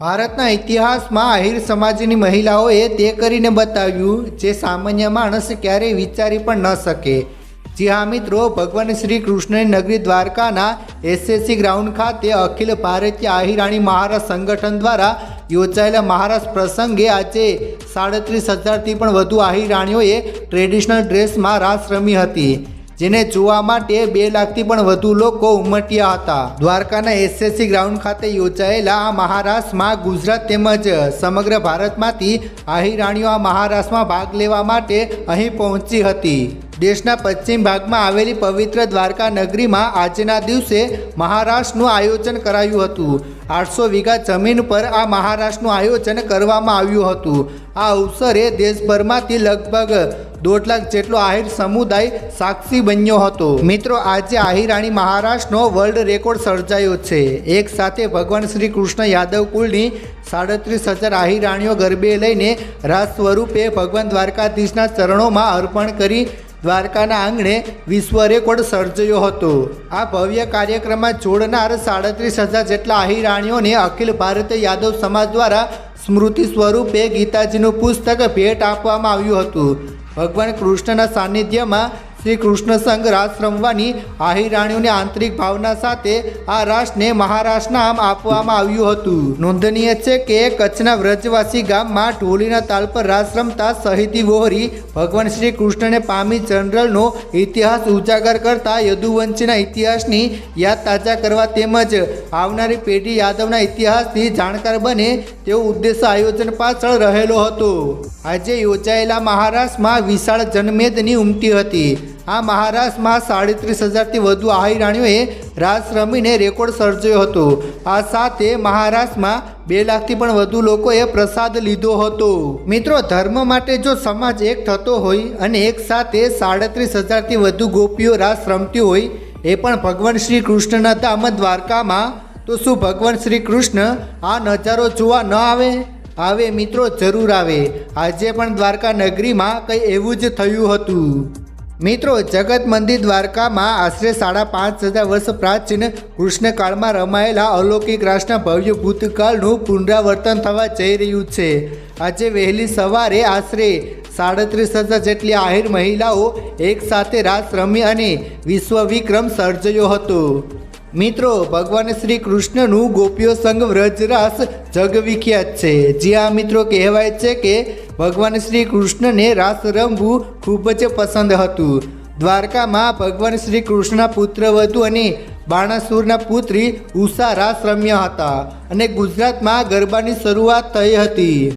ભારતના ઇતિહાસમાં આહિર સમાજની મહિલાઓએ તે કરીને બતાવ્યું જે સામાન્ય માણસ ક્યારેય વિચારી પણ ન શકે. જી હા મિત્રો ભગવાન શ્રી કૃષ્ણની નગરી દ્વારકાના એસએસસી ગ્રાઉન્ડ ખાતે અખિલ ભારતીય આહિરાણી મહારાજ સંગઠન દ્વારા યોજાયેલા મહારાજ પ્રસંગે આજે સાડત્રીસ હજારથી પણ વધુ આહિરાણીઓએ ટ્રેડિશનલ ડ્રેસમાં રાસ રમી હતી. જેને જોવા માટે બે લાખથી પણ વધુ લોકો ઉમટ્યા હતા. દ્વારકાના એસએસસી ગ્રાઉન્ડ ખાતે યોજાયેલા આ મહારાષ્ટ્રમાં ગુજરાત તેમજ સમગ્ર ભારતમાંથી આહિરાણીઓ આ મહારાષ્ટ્રમાં ભાગ લેવા માટે અહીં પહોંચી હતી. દેશના પશ્ચિમ ભાગમાં આવેલી પવિત્ર દ્વારકા નગરીમાં આજના દિવસે મહારાષ્ટ્રનું આયોજન કરાયું હતું. આઠસો વીઘા જમીન પર આ મહારાષ્ટ્રનું આયોજન કરવામાં આવ્યું હતું. આ અવસરે દેશભરમાંથી લગભગ દોઢ લાખ જેટલો આહિર સમુદાય સાક્ષી બન્યો હતો. મિત્રો, આજે આહિરાણી મહારાષ્ટ્રનો વર્લ્ડ રેકોર્ડ સર્જાયો છે. એક સાથે ભગવાન શ્રી કૃષ્ણ યાદવ કુળની સાડત્રીસ હજાર આહિરાણીઓ ગરબે લઈને રાસ સ્વરૂપે ભગવાન દ્વારકાધીશના ચરણોમાં અર્પણ કરી દ્વારકાના આંગણે વિશ્વ રેકોર્ડ સર્જયો હતો. આ ભવ્ય કાર્યક્રમમાં જોડનાર સાડત્રીસ હજાર જેટલા આહિરાણીઓને અખિલ ભારતીય યાદવ સમાજ દ્વારા સ્મૃતિ સ્વરૂપે ગીતાજીનું પુસ્તક ભેટ આપવામાં આવ્યું હતું. ભગવાન કૃષ્ણના સાનિધ્યમાં શ્રી કૃષ્ણ સંઘ રાસ રમવાની આહિરાણીઓની આંતરિક ભાવના સાથે આ રાસને મહારાષ્ટ્ર નામ આપવામાં આવ્યું હતું. નોંધનીય છે કે કચ્છના વ્રજવાસી ગામમાં ઢોલીના તાલ પર રાસ રમતા શહીદી વોહરી ભગવાન શ્રી કૃષ્ણને પામી જનરલનો ઇતિહાસ ઉજાગર કરતા યદુવંશીના ઇતિહાસની યાદ તાજા કરવા તેમજ આવનારી પેઢી યાદવના ઇતિહાસથી જાણકાર બને તેવો ઉદ્દેશ આયોજન પાછળ રહેલો હતો. આજે યોજાયેલા મહારાષ્ટ્રમાં વિશાળ જનમેદની ઉમટી હતી. આ મહારાષ્ટ્રમાં સાડત્રીસ હજારથી વધુ આહિરાણીઓએ રાસ રમીને રેકોર્ડ સર્જ્યો હતો. આ સાથે મહારાષ્ટ્રમાં બે લાખથી પણ વધુ લોકોએ પ્રસાદ લીધો હતો. મિત્રો, ધર્મ માટે જો સમાજ એક થતો હોય અને એક સાથે સાડત્રીસ હજારથી વધુ ગોપીઓ રાસ રમતી હોય, એ પણ ભગવાન શ્રી કૃષ્ણના ધામ દ્વારકામાં, તો શું ભગવાન શ્રી કૃષ્ણ આ નજારો જોવા ન આવે? આવે મિત્રો, જરૂર આવે. આજે પણ દ્વારકા નગરીમાં કંઈ એવું જ થયું હતું. મિત્રો, જગત મંદિર દ્વારકામાં આશરે સાડા પાંચ હજાર વર્ષ પ્રાચીન કૃષ્ણકાળમાં રમાયેલા અલૌકિક રાસના ભવ્ય ભૂતકાળનું પુનરાવર્તન થવા જઈ રહ્યું છે. આજે વહેલી સવારે આશરે સાડત્રીસ હજાર જેટલી આહિર મહિલાઓ એકસાથે રાસ રમી અને વિશ્વ વિક્રમ સર્જ્યો હતો. મિત્રો, ભગવાન શ્રી કૃષ્ણનું ગોપીઓ સંઘ વ્રજરાસ જગવિખ્યાત છે. જ્યાં મિત્રો, કહેવાય છે કે ભગવાન શ્રી કૃષ્ણને રાસ રમવું ખૂબ જ પસંદ હતું. દ્વારકામાં ભગવાન શ્રી કૃષ્ણના પુત્રવધુ અને બાણાસુરના પુત્રી ઉષા રાસ રમ્યા હતા અને ગુજરાતમાં ગરબાની શરૂઆત થઈ હતી.